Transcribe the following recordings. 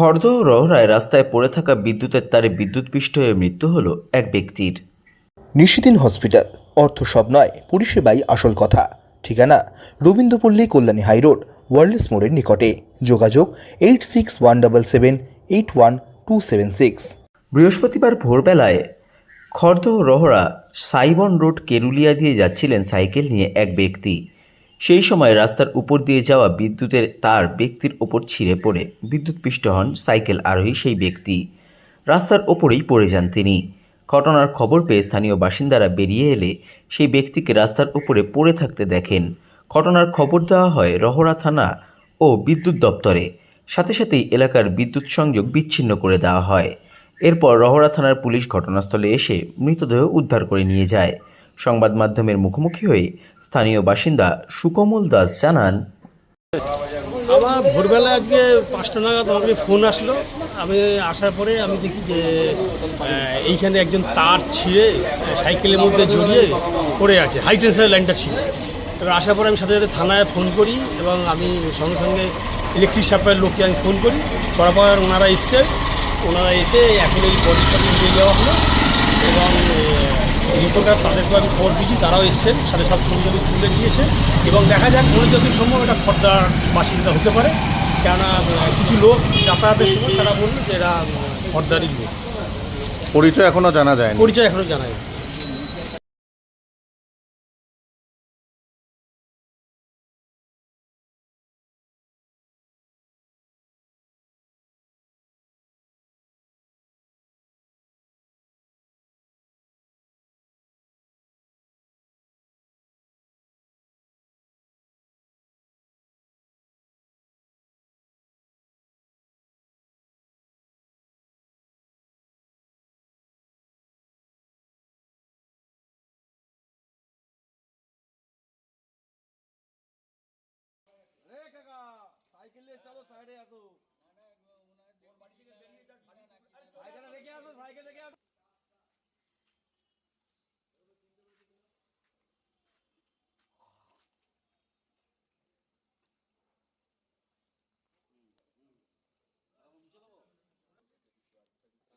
খড়দহ রহরায় রাস্তায় পড়ে থাকা বিদ্যুতের তারে বিদ্যুৎপৃষ্ট হয়ে মৃত্যু হল এক ব্যক্তির। নিশিদিন হসপিটাল অর্থ সব নয় পরিষেবাই আসল কথা। ঠিকানা রবীন্দ্রপল্লী কল্যাণী হাইরোড ওয়ার্ল্ডস মোড়ের নিকটে। যোগাযোগ eight six one double seven eight one two seven six. বৃহস্পতিবার ভোরবেলায় খর্দ রহরা সাইবন রোড কেরুলিয়া দিয়ে যাচ্ছিলেন সাইকেল নিয়ে এক ব্যক্তি। সেই সময় রাস্তার উপর দিয়ে যাওয়া বিদ্যুতের তার ব্যক্তির ওপর ছিঁড়ে পড়ে। বিদ্যুৎপৃষ্ট হন সাইকেল আরোহী সেই ব্যক্তি। রাস্তার ওপরেই পড়ে যান তিনি। ঘটনার খবর পেয়ে স্থানীয় বাসিন্দারা বেরিয়ে এলে সেই ব্যক্তিকে রাস্তার উপরে পড়ে থাকতে দেখেন। ঘটনার খবর দেওয়া হয় রহরা থানা ও বিদ্যুৎ দপ্তরে। সাথে সাথেই এলাকার বিদ্যুৎ সংযোগ বিচ্ছিন্ন করে দেওয়া হয়। এরপর রহরা থানার পুলিশ ঘটনাস্থলে এসে মৃতদেহ উদ্ধার করে নিয়ে যায়। সংবাদ মাধ্যমের মুখোমুখি হয়ে স্থানীয় বাসিন্দা সুকমল দাস জানান আমার ভোরবেলা আজকে পাঁচটা নাগাদ আমাকে ফোন আসলো। আমি আসার পরে আমি দেখি যে এইখানে একজন তার ছিঁড়ে সাইকেলের মধ্যে জড়িয়ে পড়ে আছে হাই টেনশনের লাইনটা ছিল। এবার আসার পরে আমি সাথে সাথে থানায় ফোন করি এবং আমি সঙ্গে সঙ্গে ইলেকট্রিক সাপ্লাইয়ের লোককে আমি ফোন করি। করার পর ওনারা এসছে। ওনারা এসে এখন এই বডিটা নিয়ে যাওয়া হলো এবং রিপোর্টার তাদেরকে আমি খবর দিয়েছি তারাও এসছেন সাথে সব সন্ধ্যে তুলে দিয়েছে এবং দেখা যাক কোনো যতদিন সম্ভব এটা খর্দার বাসিন্দা হতে পারে। কেননা কিছু লোক যাতায়াতের সময় তারা বলল যে এরা খর্দারই লোক। পরিচয় এখনও জানা যায়নি। পরিচয় তুলে চলো সাইডে আসো। সাইকেল রেখে আসো সাইকেল রেখে আসো।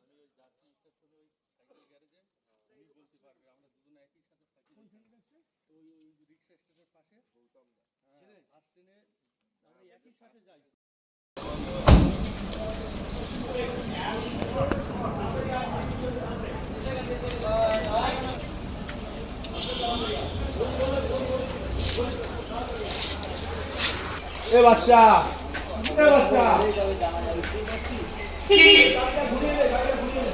আমি ওই যাত্রী স্টেশনে ওই সাইকেল গ্যারেজে তুমি বলতে পারবে আমরা দুজন একই সাথে থাকি ওই ওই রিক্সা স্টেশনের পাশে। গৌতম দা ফার্স্ট ট্রেনে এ বাচ্চা বাচ্চা। ঘুরিয়ে দে ঘুরিয়ে দে